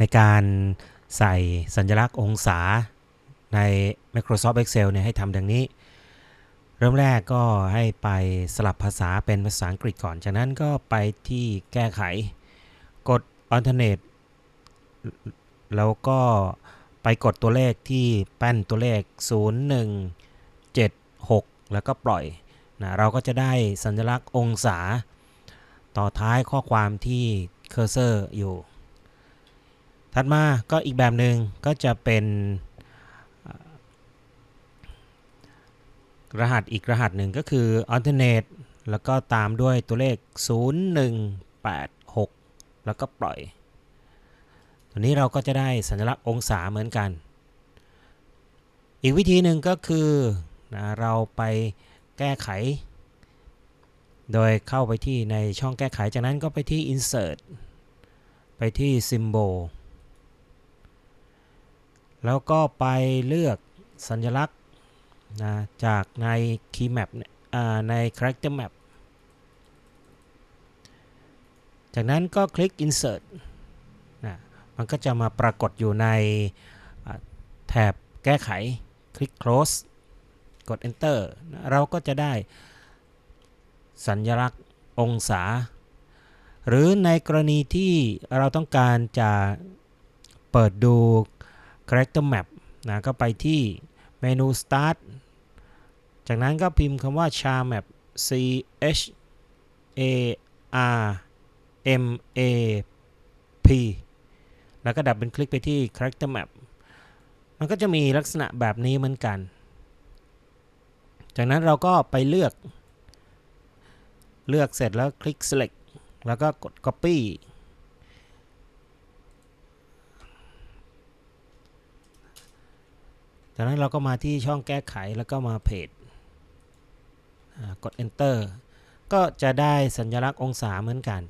ในการใส่สัญลักษณ์องศาใน Microsoft Excel เนี่ยให้ทำดังนี้ เริ่มแรกก็ให้ไปสลับภาษาเป็นภาษาอังกฤษก่อน จากนั้นก็ไปที่แก้ไข กด alternate แล้วก็ไปกดตัวเลขที่แป้นตัวเลข 0 1 7 6 แล้วก็ปล่อยนะเราก็จะได้สัญลักษณ์องศา ต่อท้ายข้อความที่เคอร์เซอร์อยู่ ถัดมาก็อีกแบบหนึ่งก็จะเป็นรหัสอีกรหัสหนึ่งก็คือ alternate แล้วก็ตามด้วยตัวเลข 0 1 8 6 แล้วก็ปล่อย ตัวนี้เราก็จะได้สัญลักษณ์องศาเหมือนกัน อีกวิธีหนึ่งก็คือนะเราไปแก้ไข โดยเข้าไปที่ในช่องแก้ไข จากนั้นก็ไปที่ insert ไปที่ symbol แล้วก็ไปเลือกสัญลักษณ์นะจากใน key map เนี่ยอ่าใน character map จากนั้นก็คลิก insert นะมันก็จะมาปรากฏอยู่ในแถบแก้ไข คลิก close กด enter นะเราก็จะได้สัญลักษณ์องศา หรือในกรณีที่เราต้องการจะเปิดดู character map นะก็ไปที่เมนู start จากนั้นก็พิมพ์คำว่า char map c h a r m a p แล้วก็ดับเป็นคลิกไปที่ character map มันก็จะมีลักษณะแบบนี้เหมือนกัน จากนั้นเราก็ไปเลือก เลือกเสร็จแล้วคลิก select แล้วก็กด copy จากนั้นเราก็มาที่ช่องแก้ไขแล้วก็มาเพจกด enter ก็จะได้สัญลักษณ์องศาเหมือนกัน